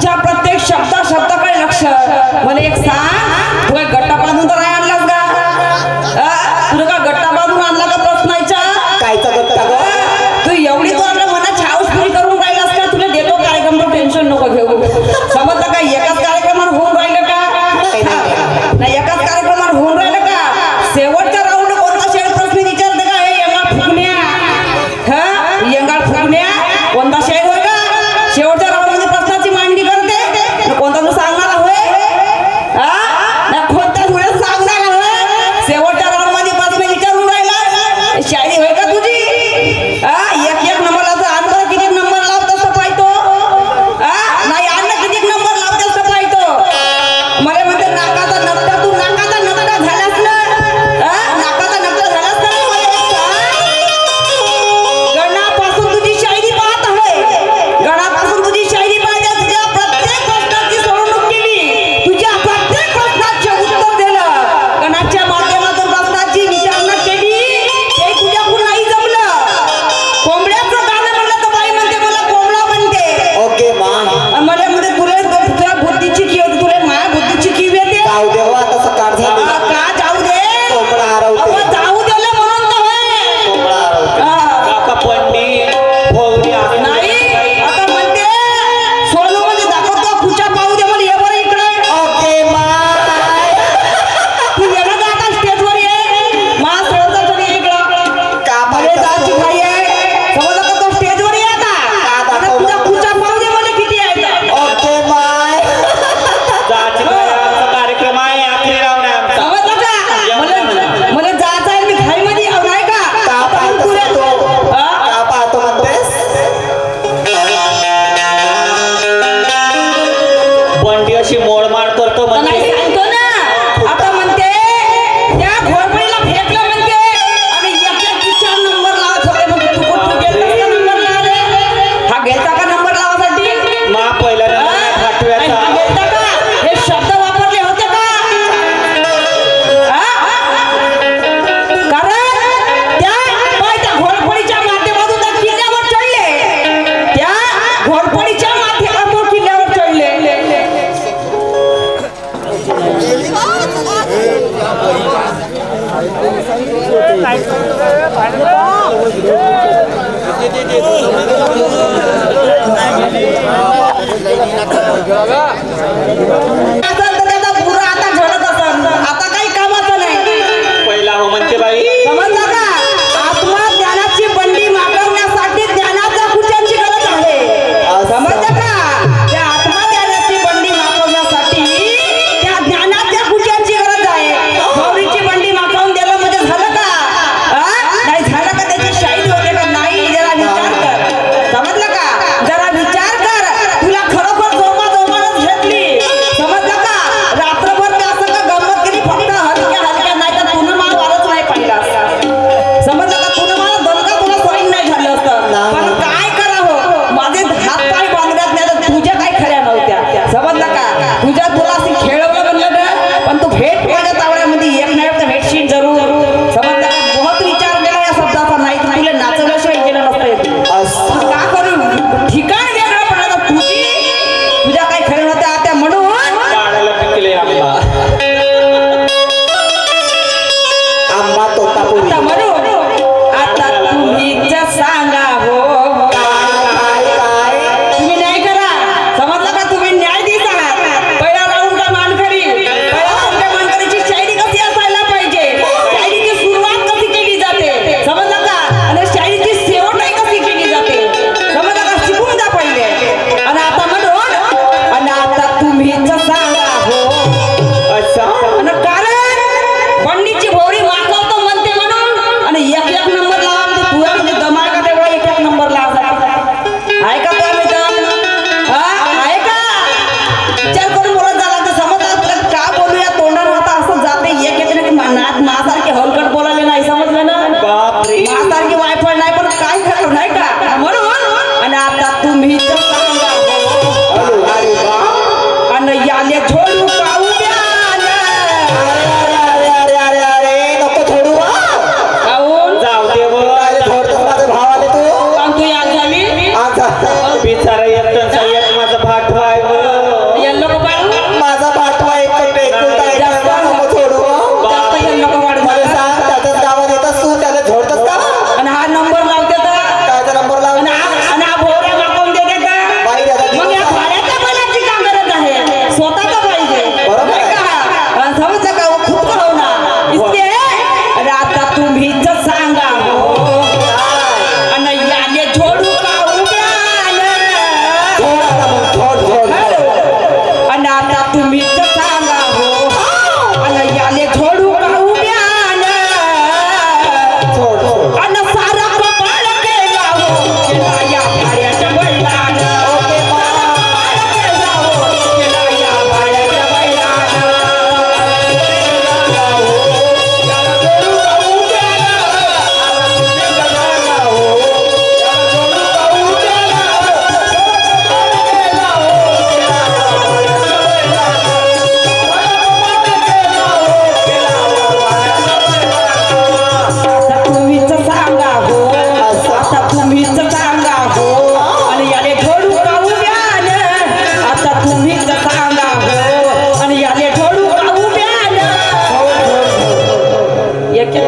तिच्या प्रत्येक शब्दा शब्दाकडे लक्ष. मला एक सांग.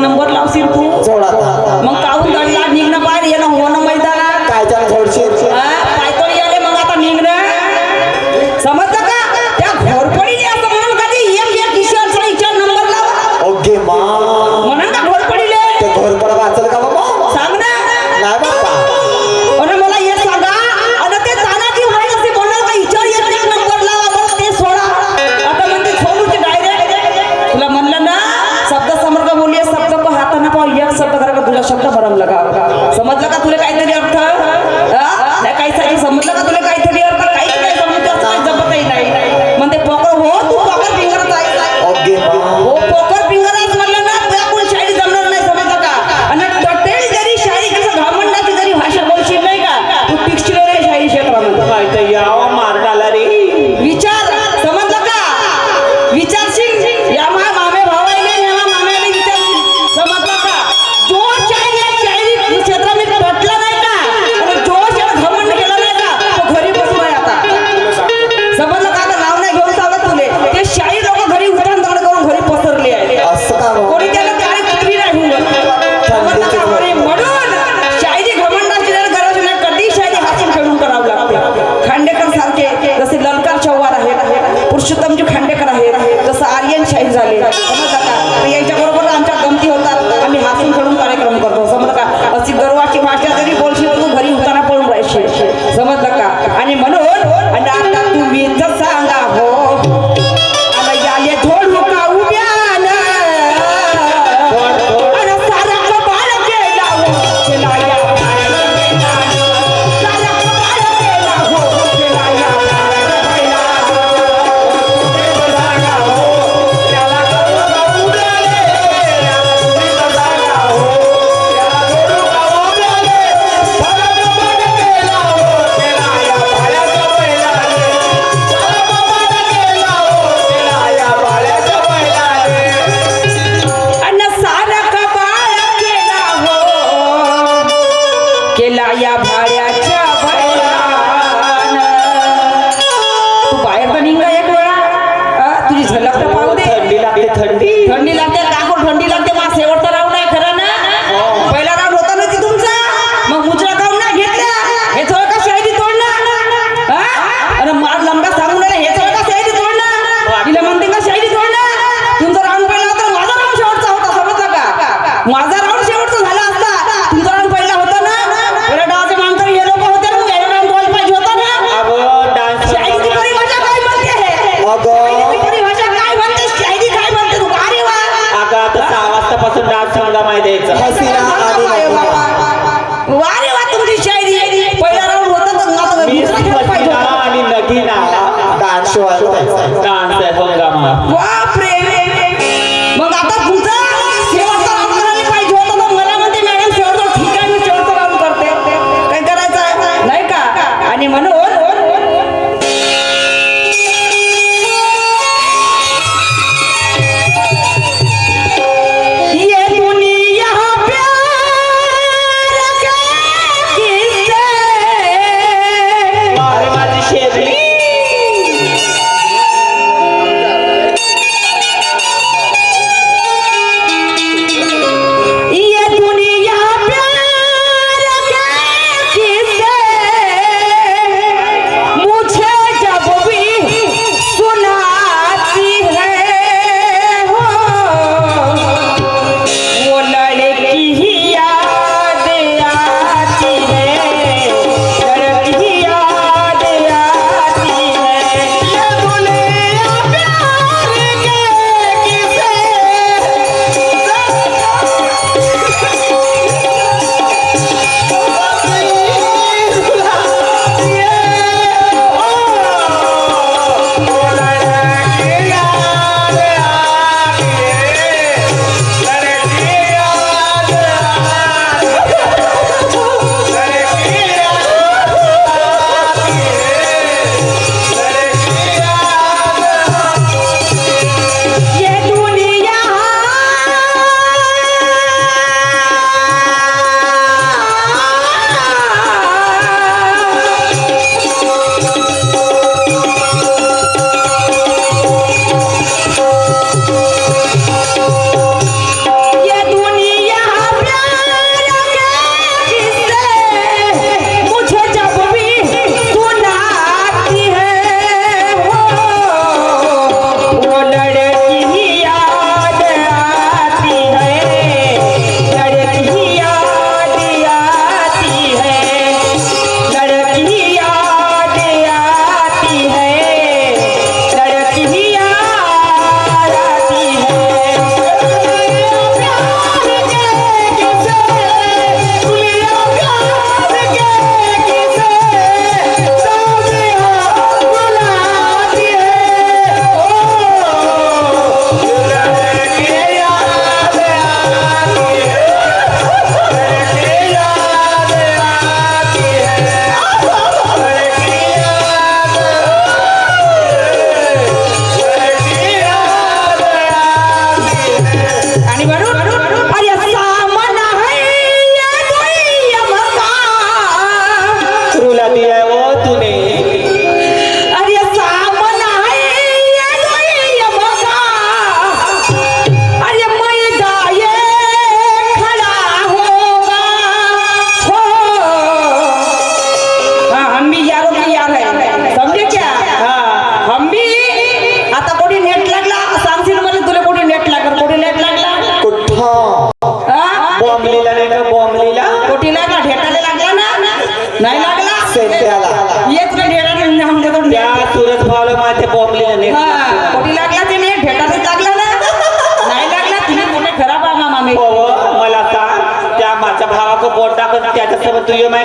नंबर लावशील तू? मग काहून दडला निघणं पाहिजे येणं होणं ना हो मैदाना काय जाण सोडशील? あ。नाही लागला? त्याला येत ना ढेरा आमच्याकडून त्या सुरज भावला माझे बॉम्बले आणि कोणी लागला ते नाही ढेटा लागला ना. नाही लागला तिने मोठे खराब आणला मामी? हो, हो, मला सांग त्या माझ्या भावाचं बोट टाकत त्याच्यासोबत तुझे माय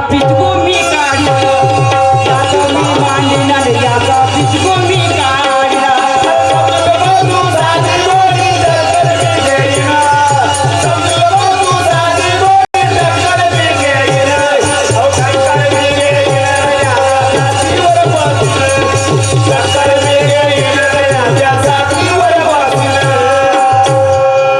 पिचगो मी काढीन लात मी मांडीन याचा पिचगो मी